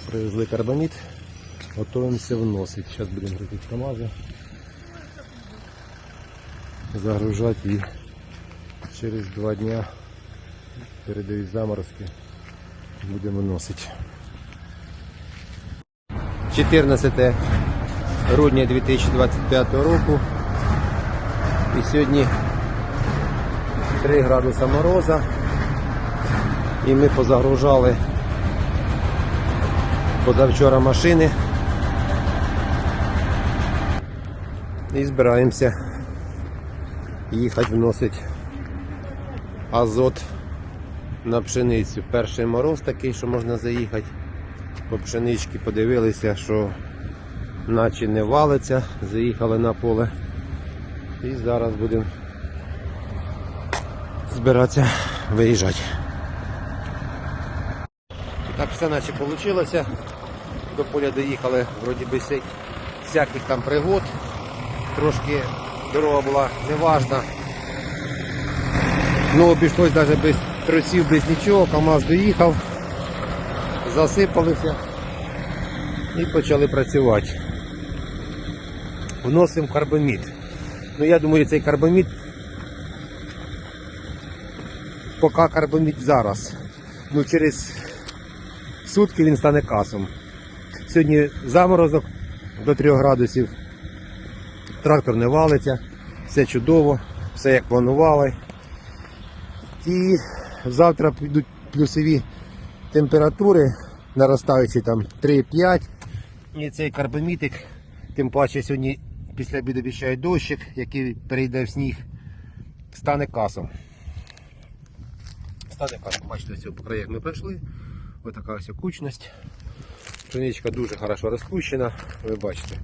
Привезли карбамід, готуємося вносити. Зараз будемо крутити КАМАЗи. Загружати і через два дня передають заморозки. Будемо вносити. 14 грудня 2025 року. І сьогодні 3 градуса мороза. І ми позагружали позавчора машини. І збираємося їхати вносити азот на пшеницю. Перший мороз такий, що можна заїхати. По пшенички подивилися, що наче не валиться, заїхали на поле. І зараз будемо збиратися виїжджати. Так все наче вийшло. До поля доїхали, вроді би всяких там пригод. Трошки дорога була неважна. Ну, обійшлось навіть без тросів, без нічого. КАМАЗ доїхав, засипалися і почали працювати. Вносимо карбамід. Ну я думаю, цей карбамід поки карбамід зараз. Ну через сутки він стане касом. Сьогодні заморозок до 3 градусів. Трактор не валиться, все чудово, все як планували. І завтра підуть плюсові температури, наростаючі там 3-5. І цей карбамітик, тим паче сьогодні після обіду обіцяють дощик, який перейде в сніг, стане касом. Стане касом. Бачите, ось по краях ми пройшли. Ось така ось кучність. Пшеничка дуже хорошо розпущена, ви бачите.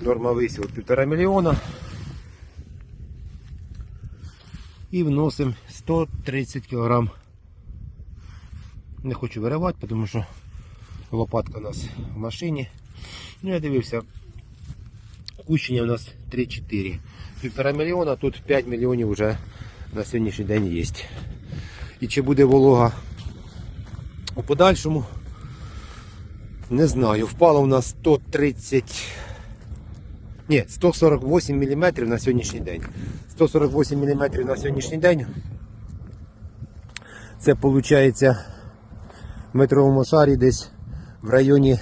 Норма висів 1,5 мільйона. І вносимо 130 кг. Не хочу виривати, тому що лопатка у нас в машині. Ну, я дивився, кущення у нас 3-4. Півтора мільйона, тут 5 мільйонів вже на сьогоднішній день є. І чи буде волога у подальшому? Не знаю. Впало у нас 130. Ні, 148 мм на сьогоднішній день. 148 мм на сьогоднішній день. Це виходить в метровому шарі десь в районі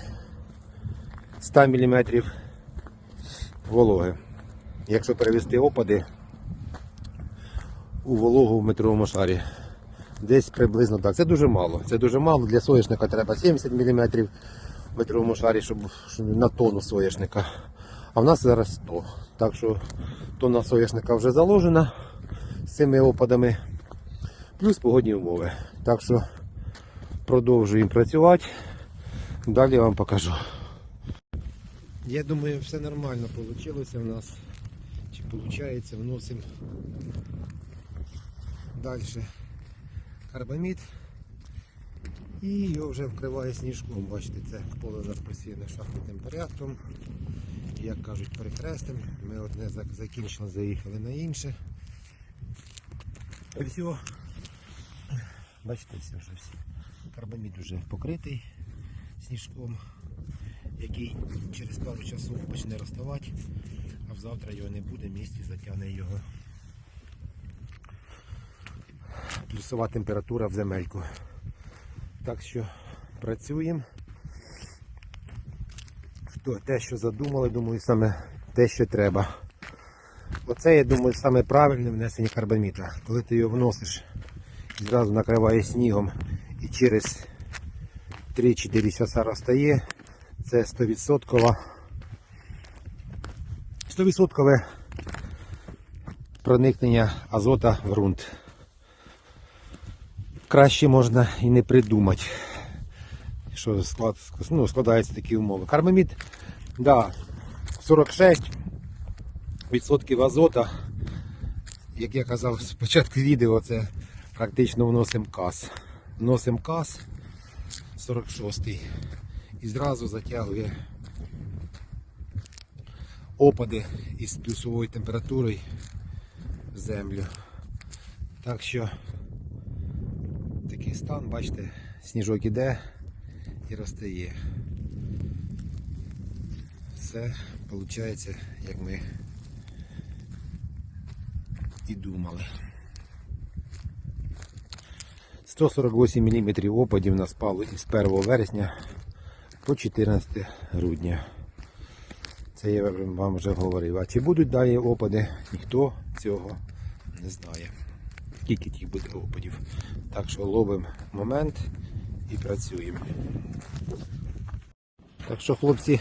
100 мм вологи. Якщо перевести опади у вологу в метровому шарі. Десь приблизно так. Це дуже мало. Це дуже мало. Для соняшника треба 70 мм в метровому шарі, щоб, на тонну соняшника. А в нас зараз 100. Так що тонна соняшника вже заложена з цими опадами. Плюс погодні умови. Так що продовжуємо працювати. Далі вам покажу. Я думаю, все нормально вийшло в нас. Чи виходить, вносимо далі карбамід. І його вже вкриває сніжком. Бачите, це поле зараз посіяне шахматним порядком. Як кажуть, перехрестим. Ми одне зак- закінчили, заїхали на інше. І все. Бачите, все вже всі. Карбамід вже покритий сніжком, який через пару часов почне розставати, а завтра його не буде, місці затягне його. Плюсова температура в земельку. Так що працюємо. Те, що задумали, думаю, саме те, що треба. Оце, я думаю, саме правильне внесення карбаміта. Коли ти його вносиш і зразу накриває снігом і через 3-4 часа розтає, це 100% 100% проникнення азота в ґрунт. Краще можна і не придумати, що склад, ну, складаються такі умови. Карбамід, да, 46 відсотків азота, як я казав спочатку відео, це практично вносимо каз. Вносимо каз 46 і зразу затягує опади із плюсовою температурою в землю. Так що такий стан, бачите, сніжок іде і розтає. все виходить, як ми і думали. 148 мм опадів нас спало із 1 вересня по 14 грудня. Це я вам вже говорив. А чи будуть далі опади, ніхто цього не знає. Скільки тих буде опадів. Так що ловимо момент і працюємо. Так що, хлопці,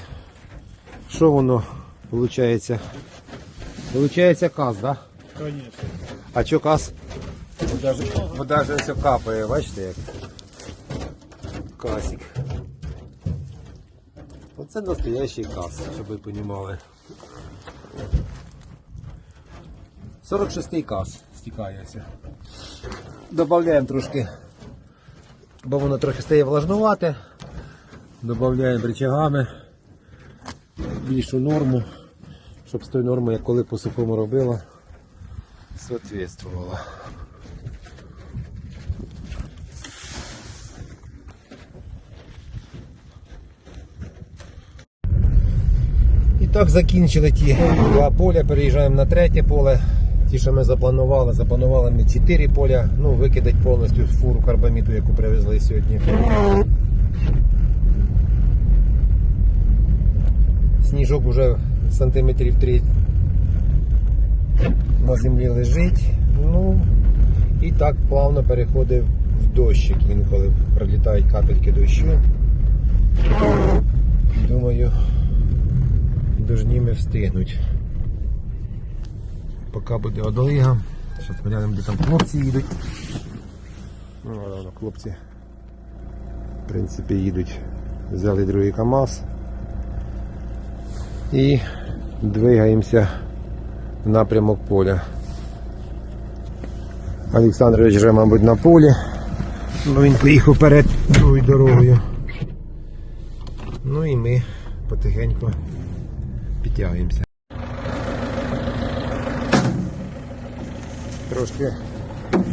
що воно виходить? Виходить каз, так? Да? Конечно. А що каз? Вода ж все капає, бачите як? Касик. Оце настоящий каз, щоб ви розуміли. 46-й каз стікається. Добавляємо трошки, бо воно трохи стає влажнувате. Добавляємо рычагами більшу норму, щоб з тої норми, як коли по сухому робила, соответствовало. І так закінчили ті два поля, переїжджаємо на третє поле. Ті, що ми запланували, запланували ми 4 поля, ну викидать повністю фуру карбаміту, яку привезли сьогодні. Сніжок уже сантиметрів 3 на землі лежить. Ну і так плавно переходив в дощик. Інколи пролітають капельки дощу. Думаю, дожніми встигнуть. Поки буде одлига. Зараз глянемо, де там хлопці їдуть. Ну, ладно, хлопці, в принципі, їдуть. Взяли другий КАМАЗ. І двигаємося в напрямок поля. Олександрович вже, мабуть, на полі. Ну, він поїхав перед другою дорогою. Ну і ми потихеньку підтягуємося. Трошки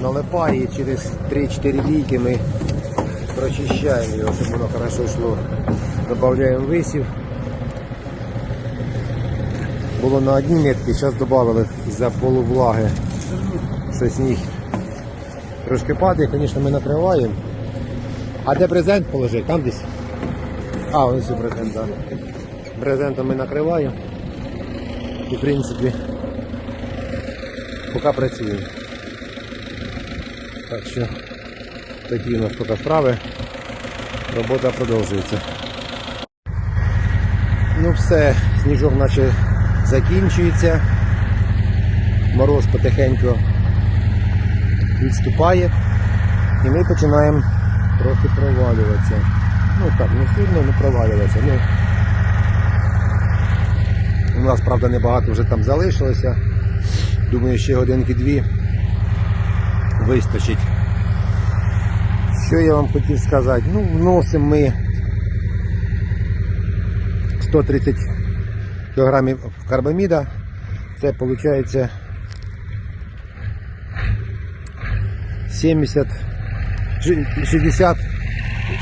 налипає через 3-4 лійки ми прочищаємо його, щоб воно хорошо йшло. Додаємо висів. Було на одній метці, зараз додали за полувлаги, що сніг трошки падає, звісно, ми накриваємо. А де брезент положив? Там десь? А, ось брезент, так. Брезентом ми накриваємо. І в принципі поки працюємо. Так що такі у нас поки справи. Робота продовжується. Ну все, сніжок наче закінчується. Мороз потихеньку відступає і ми починаємо трохи провалюватися. Ну так, не сильно, не провалюватися. Ну, у нас, правда, небагато вже там залишилося. Думаю, ще годинки-дві вистачить. Що я вам хотів сказати? Ну, вносимо ми 130 кілограмів карбаміда. Це виходить 70 60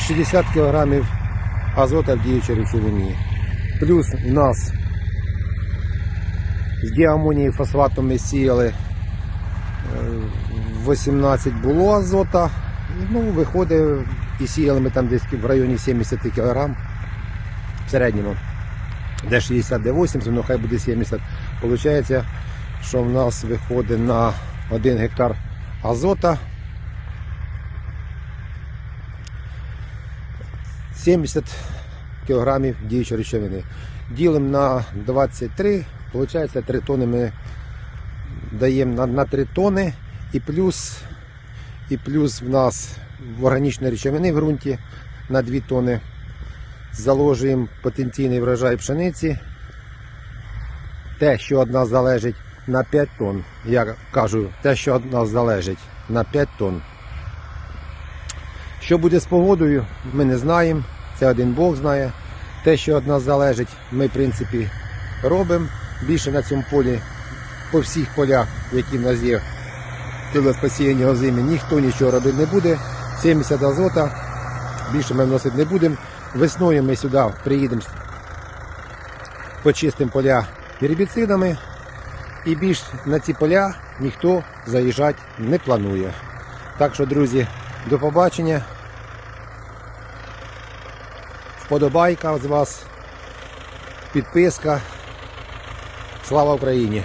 60 кілограмів азота в діючій речовині. Плюс у нас діамонії фосфатом ми сіяли е, 18 було азота. Ну, виходить, і сіяли ми там десь в районі 70 кг в середньому. Де 60, де 80, ну хай буде 70. Получається, що в нас виходить на 1 гектар азота 70 кілограмів діючої речовини. Ділимо на 23, виходить 3 тони ми даємо на, на 3 тони і плюс, і плюс в нас органічної речовини в ґрунті на 2 тони. Заложуємо потенційний врожай пшениці. Те, що від нас залежить на 5 тонн. Я кажу, те, що від нас залежить на 5 тонн. Що буде з погодою, ми не знаємо. Це один Бог знає. Те, що від нас залежить, ми в принципі робимо більше на цьому полі, по всіх полях, які в нас є в спасіння зими, ніхто нічого робити не буде. 70 азота, більше ми вносити не будемо. Весною ми сюди приїдемо, почистимо поля гербіцидами і більш на ці поля ніхто заїжджати не планує. Так що, друзі, до побачення. Вподобайка з вас, підписка. Слава Україні!